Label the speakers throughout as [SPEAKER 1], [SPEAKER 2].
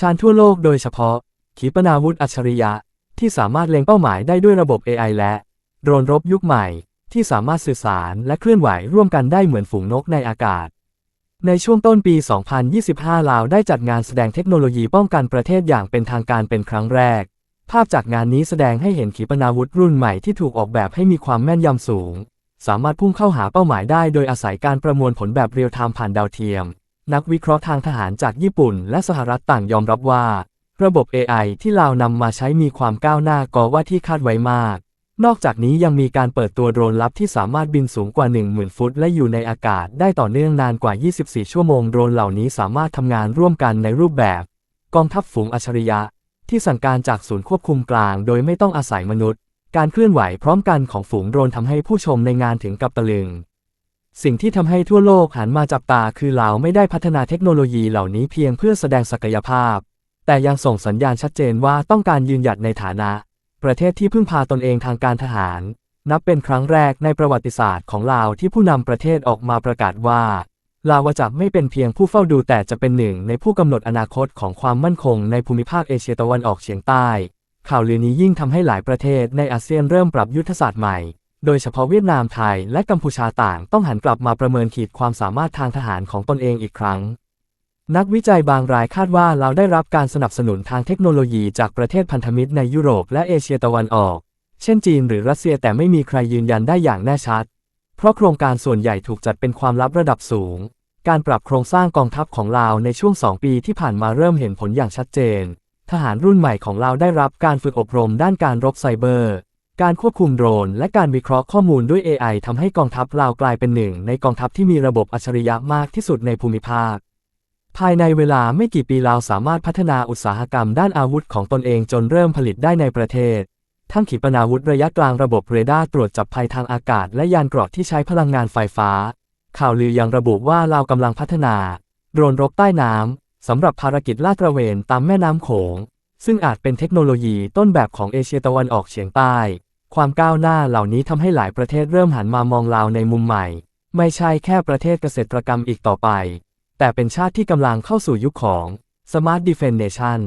[SPEAKER 1] ชาญทั่วโลกโดยเฉพาะ ขีปนาวุธอัจฉริยะ ที่สามารถเล็งเป้าหมายได้ด้วยระบบ AI และ โดรนรบยุคใหม่ ที่สามารถสื่อสารและเคลื่อนไหวร่วมกันได้เหมือนฝูงนกในอากาศ ในช่วงต้นปี 2025 ลาวได้จัดงานแสดงเทคโนโลยีป้องกันประเทศอย่างเป็นทางการเป็นครั้งแรก ภาพจากงานนี้แสดงให้เห็นขีปนาวุธรุ่นใหม่ที่ถูกออกแบบให้มีความแม่นยำสูง สามารถพุ่งเข้าหาเป้าหมายได้โดยอาศัยการประมวลผลแบบเรียลไทม์ผ่านดาวเทียม นักวิเคราะห์ทางทหารจากญี่ปุ่นและสหรัฐต่างยอมรับว่า ระบบ AI ที่ลาวนำมาใช้มีความก้าวหน้ากว่าที่คาดไว้มาก นอกจากนี้ยังมีการเปิดตัวโดรนลับที่สามารถบินสูงกว่า 10,000 ฟุต และอยู่ในอากาศได้ต่อเนื่องนานกว่า 24 ชั่วโมงโดรนเหล่านี้สามารถทำงานร่วมกันในรูปแบบ กองทัพฝูงอัจฉริยะ ที่สั่งการจากศูนย์ควบคุมกลาง โดยไม่ต้องอาศัยมนุษย์ การเคลื่อนไหวพร้อมกันของฝูงโดรนทำให้ผู้ชมในงานถึงกับตะลึง สิ่งที่ทำให้ทั่วโลกหันมาจับตาคือลาวไม่ได้พัฒนาเทคโนโลยีเหล่านี้เพียงเพื่อแสดงศักยภาพ แต่ยังส่งสัญญาณชัดเจนว่าต้องการยืนหยัดในฐานะ ประเทศที่พึ่งพาตนเองทางการทหาร นับเป็นครั้งแรกในประวัติศาสตร์ของลาวที่ผู้นำประเทศออกมาประกาศว่าลาวจะไม่เป็นเพียงผู้เฝ้าดูแต่จะเป็นหนึ่งในผู้กำหนดอนาคตของความมั่นคงในภูมิภาคเอเชียตะวันออกเฉียงใต้ ข่าวลือนี้ยิ่งทำให้หลายประเทศในอาเซียนเริ่มปรับยุทธศาสตร์ใหม่ โดยเฉพาะเวียดนามไทยและกัมพูชาต่างต้องหันกลับมาประเมินขีดความสามารถทางทหารของตนเองอีกครั้ง นักวิจัยบางรายคาดว่าเราได้รับการสนับสนุนทางเทคโนโลยีจากประเทศพันธมิตรในยุโรปและเอเชียตะวันออก เช่นจีนหรือรัสเซียแต่ไม่มีใครยืนยันได้อย่างแน่ชัด เพราะโครงการส่วนใหญ่ถูกจัดเป็นความลับระดับสูง การปรับโครงสร้างกองทัพของลาวในช่วง 2 ปีที่ผ่านมาเริ่มเห็นผลอย่างชัดเจน ทหารรุ่นใหม่ของลาวได้รับการฝึกอบรมด้านการรบไซเบอร์ การควบคุมโดรน และการวิเคราะห์ข้อมูลด้วย AI ทำให้กองทัพลาวกลายเป็นหนึ่ง ในกองทัพที่มีระบบอัจฉริยะมากที่สุดในภูมิภาค ภายในเวลาไม่กี่ปีลาวสามารถพัฒนาอุตสาหกรรมด้านอาวุธของตนเองจนเริ่มผลิตได้ในประเทศ ทั้งขีปนาวุธระยะกลางระบบเรดาร์ตรวจจับภัยทางอากาศ และยานเกราะที่ใช้พลังงานไฟฟ้า ข่าวลือยังระบุว่าลาวกำลังพัฒนาโดรนรบใต้น้ำสำหรับภารกิจลาดตระเวนตามแม่น้ำโขงซึ่งอาจเป็นเทคโนโลยีต้นแบบของเอเชียตะวันออกเฉียงใต้ ความก้าวหน้าเหล่านี้ทำให้หลายประเทศเริ่มหันมามองลาวในมุมใหม่ ไม่ใช่แค่ประเทศเกษตรกรรมอีกต่อไป แต่เป็นชาติที่กำลังเข้าสู่ยุคของ Smart Defense Nation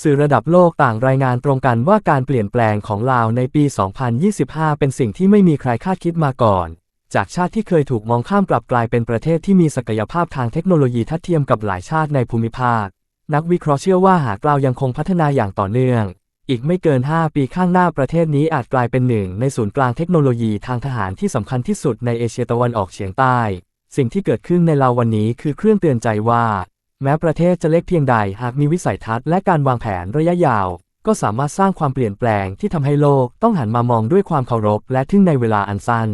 [SPEAKER 1] สื่อระดับโลกต่างรายงานตรงกันว่าการเปลี่ยนแปลงของลาวในปี 2025 เป็นสิ่งที่ไม่มีใครคาดคิดมาก่อน จากชาติที่เคยถูกมองข้ามกลับกลายเป็นประเทศที่มีศักยภาพทางเทคโนโลยีทัดเทียมกับหลายชาติในภูมิภาค นักวิเคราะห์เชื่อว่าหากลาวยังคงพัฒนาอย่างต่อเนื่อง อีกไม่เกิน 5 ปีข้างหน้าประเทศนี้อาจกลายเป็นหนึ่งในศูนย์กลางเทคโนโลยีทางทหารที่สำคัญที่สุดในเอเชียตะวันออกเฉียงใต้ สิ่งที่เกิดขึ้นในลาววันนี้คือเครื่องเตือนใจว่า แม้ประเทศจะเล็กเพียงใดหากมีวิสัยทัศน์และการวางแผนระยะยาว ก็สามารถสร้างความเปลี่ยนแปลงที่ทำให้โลกต้องหันมามองด้วยความเคารพและทึ่งในเวลาอันสั้น